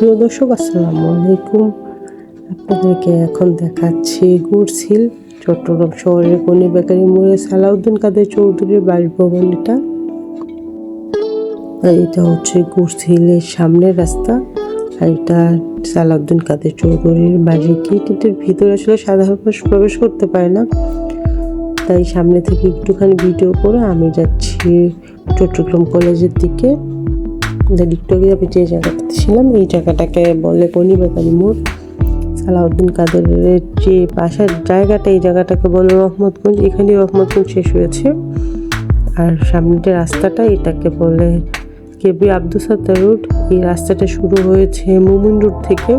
প্রিয় দর্শক, আসসালামু আলাইকুম। আপনাদেরকে এখন দেখাচ্ছি গুড়শিল চট্টগ্রাম শহরের কনি বেকারি মোড়ে সালাউদ্দিন কাদের চৌধুরীর বাসভবন এটা আর এটা হচ্ছে গুড়শিলের সামনের রাস্তা। আর এটা সালাউদ্দিন কাদের চৌধুরীর বাড়ির গেট এটার ভিতরে আসলে সাধারণ প্রবেশ করতে পারে না। তাই সামনে থেকে একটুখানি ভিডিও করে আমি যাচ্ছি চট্টগ্রাম কলেজের দিকে। একটু আগে আমি যে জায়গাটাতে ছিলাম, এই জায়গাটাকে বলে কনি বেকারি মোড়। সালাউদ্দিন কাদেরের যে বাসার জায়গাটা, এই জায়গাটাকে বলে রহমতগঞ্জ। এখানে রহমতগঞ্জ শেষ হয়েছে। আর সামনে যে রাস্তাটা, এটাকে বলে কেবি আব্দুল সাত্তার রোড। এই রাস্তাটা শুরু হয়েছে মুমিন রোড থেকে।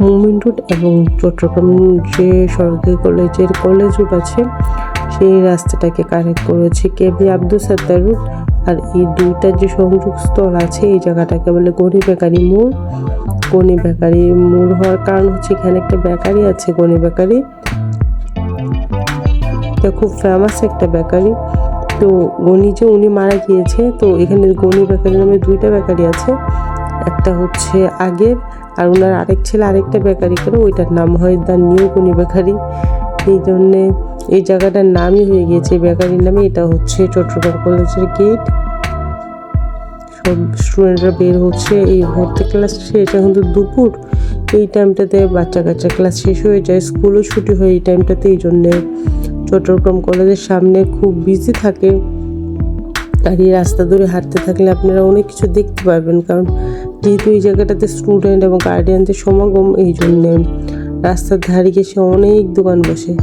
মুমিন রোড এবং চট্টগ্রাম যে সরকারি কলেজের কলেজ রোড আছে, সেই রাস্তাটাকে কানেক্ট করেছে কেবি আব্দুল সাত্তার রোড। আর এই দুইটার যে সংযোগ স্থল আছে, এই জায়গাটাকে বলে গনি বেকারি মোড়। গনি বেকারি মোড় হওয়ার কারণ হচ্ছে এখানে একটা বেকারি আছে গনি বেকারি। এটা খুব ফেমাস একটা বেকারি। তো গনি যে উনি মারা গিয়েছে, তো এখানে গনি বেকারি নামে দুইটা বেকারি আছে। একটা হচ্ছে আগের, আর ওনার আরেক ছেলে আরেকটা বেকারি করে, ওইটার নাম হয় দ্য নিউ গনি বেকারি। এই জন্যে এই জায়গাটার নামই হয়ে গিয়েছে, বেকারির নামে। এটা হচ্ছে চট্টগ্রাম কলেজের গেট। সব স্টুডেন্টরা বের হচ্ছে, এই মুহূর্তে ক্লাস শেষে। এটা কিন্তু দুপুর, এই টাইমটাতে বাচ্চা কাচ্চা ক্লাস শেষ হয়ে যায় স্কুলও ছুটি হয় এই টাইমটাতে এই জন্যে চট্টগ্রাম কলেজের সামনে খুব বিজি থাকে। আর এই রাস্তা ধরে হাঁটতে থাকলে আপনারা অনেক কিছু দেখতে পারবেন, কারণ যেহেতু এই জায়গাটাতে স্টুডেন্ট এবং গার্ডিয়ানদের সমাগম, এই জন্যে রাস্তার ধারে গেছে অনেক দোকান বসে।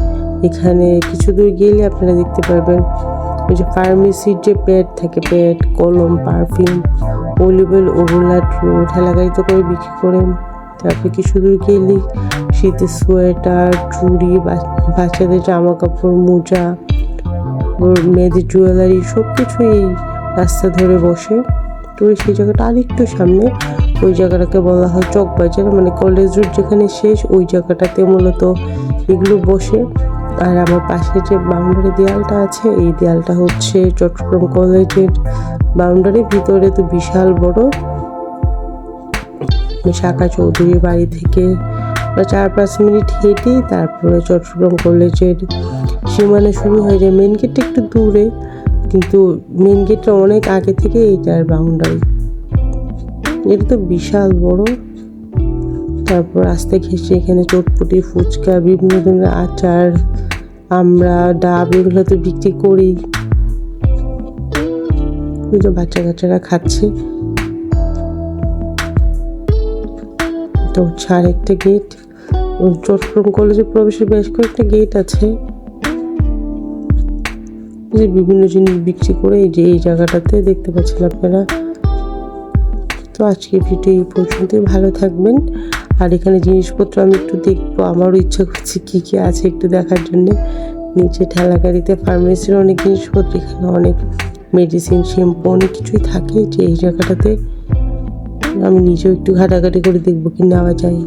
এখানে কিছু দূর গেলে আপনারা দেখতে পারবেন। ওই যে ফার্মেসির যে প্যাড থাকে প্যাড কলম, পারফিউম অলিভ অয়েল ওভুলা ঠেলা গাড়িতে করে বিক্রি করেন তারপরে কিছু দূর গেলে শীতের সোয়েটার, চুড়ি বাচ্চাদের জামা কাপড় মোজা, ওর মেয়েদের জুয়েলারি সব কিছুই রাস্তা ধরে বসে। তো সেই জায়গাটা আরেকটু সামনে, ওই জায়গাটাকে বলা হয় চক বাজার মানে কলেজ রোড যেখানে শেষ, ওই জায়গাটাতে মূলত এগুলো বসে। আর আমার পাশে যে বাউন্ডারি দেয়ালটা আছে, এই দেয়ালটা হচ্ছে চট্টগ্রাম কলেজের বাউন্ডারি ভিতরে তো বিশাল বড়। শাখা চৌধুরীর বাড়ি থেকে চার পাঁচ মিনিট হেঁটেই তারপরে চট্টগ্রাম কলেজের সীমানা শুরু হয়ে যায়। মেন গেটটা একটু দূরে, কিন্তু মেন গেটটা অনেক আগে থেকে এইটার বাউন্ডারি এটা তো বিশাল বড়। তারপর আস্তে ঘেসে এখানে চটপটি, ফুচকা, বিভিন্ন ধরনের আচার, আমরা ডাব এগুলো তো বিক্রি করি। বাচ্চা কাচ্চারা খাচ্ছে। তো হচ্ছে আরেকটা গেট চট্টগ্রাম কলেজে প্রবেশের বেশ কয়েকটা গেট আছে। যে বিভিন্ন জিনিস বিক্রি করে এই যে এই জায়গাটাতে দেখতে পাচ্ছেন আপনারা। তো আজকে ভিডিও এই পর্যন্তই, ভালো থাকবেন। আর এখানে জিনিসপত্র আমি একটু দেখব। আমারও ইচ্ছা করছে কী কী আছে একটু দেখার জন্যে। নিচে ঠেলা গাড়িতে ফার্মেসির অনেক জিনিসপত্র, এখানে অনেক মেডিসিন শ্যাম্পু অনেক কিছুই থাকে। যে এই জায়গাটাতে আমি নিজেও একটু ঘাটাঘাটি করে দেখব কি নেওয়া যায়।